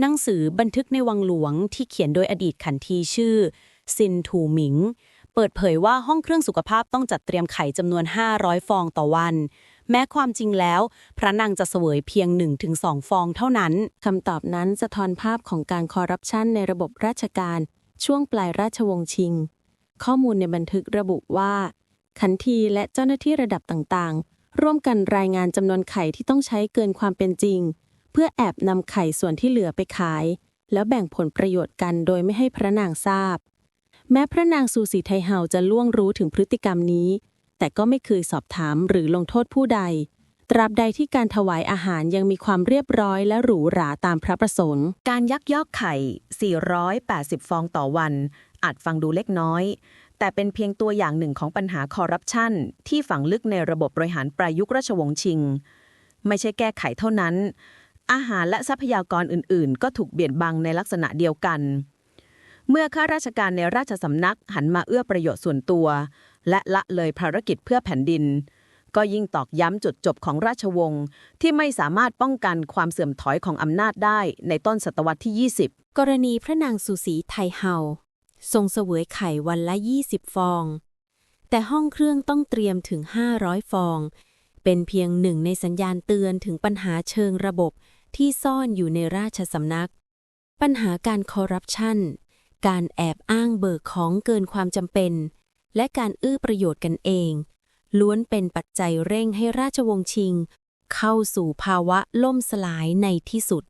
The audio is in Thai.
หนังสือบันทึกในวังหลวงที่เขียนโดยอดีตขันทีชื่อ ซินถูหมิง เปิดเผยว่าห้องเครื่องสุขภาพต้องจัดเตรียมไข่จำนวน 500 ฟองต่อวัน แม้ความจริงแล้ว พระนางจะเสวยเพียง 1-2 ฟองเท่านั้นคำตอบนั้นสะท้อนภาพของการคอร์รัปชันในระบบราชการ ช่วงปลายราชวงศ์ชิง ข้อมูลในบันทึกระบุว่า ขันทีและเจ้าหน้าที่ระดับต่างๆ ร่วมกันรายงานจำนวนไข่ที่ต้องใช้เกินความเป็นจริง เพื่อแอบนำไข่ส่วนที่เหลือไปขาย แล้วแบ่งผลประโยชน์กันโดยไม่ให้พระนางทราบ แม้พระนางซูสีไทเฮาจะล่วงรู้ถึงพฤติกรรมนี้ แต่ก็ไม่เคยสอบถามหรือลงโทษผู้ใด ตราบใดที่การถวายอาหารยังมีความเรียบร้อยและหรูหราตามพระประสงค์ การยักยอกไข่ 480 ฟองต่อวัน อาจฟังดูเล็กน้อยแต่เป็นเพียงตัวอย่างหนึ่งของปัญหาคอร์รัปชันที่ฝังลึกในระบบบริหารประยุกต์ราชวงศ์ชิง ไม่ใช่แก้ไขเท่านั้น อาหารและทรัพยากรอื่นๆ ก็ถูกเบียดบังในลักษณะเดียวกัน เมื่อข้าราชการในราชสำนักหันมาเอื้อประโยชน์ส่วนตัว และละเลยภารกิจเพื่อแผ่นดิน ก็ยิ่งตอกย้ำจุดจบของราชวงศ์ที่ไม่สามารถป้องกันความเสื่อมถอยของอำนาจได้ในต้นศตวรรษที่ 20 กรณีพระนางสุสีไทเฮาทรงเสวยไข่วันละ 20 ฟอง แต่ห้องเครื่องต้องเตรียมถึง 500 ฟอง เป็นเพียงหนึ่งในสัญญาณเตือนถึงปัญหาเชิงระบบที่ซ่อนอยู่ในราชสำนัก ปัญหาการคอร์รัปชัน การแอบอ้างเบิกของเกินความจำเป็น และการอื้อประโยชน์กันเอง ล้วนเป็นปัจจัยเร่งให้ราชวงศ์ชิง เข้าสู่ภาวะล่มสลายในที่สุด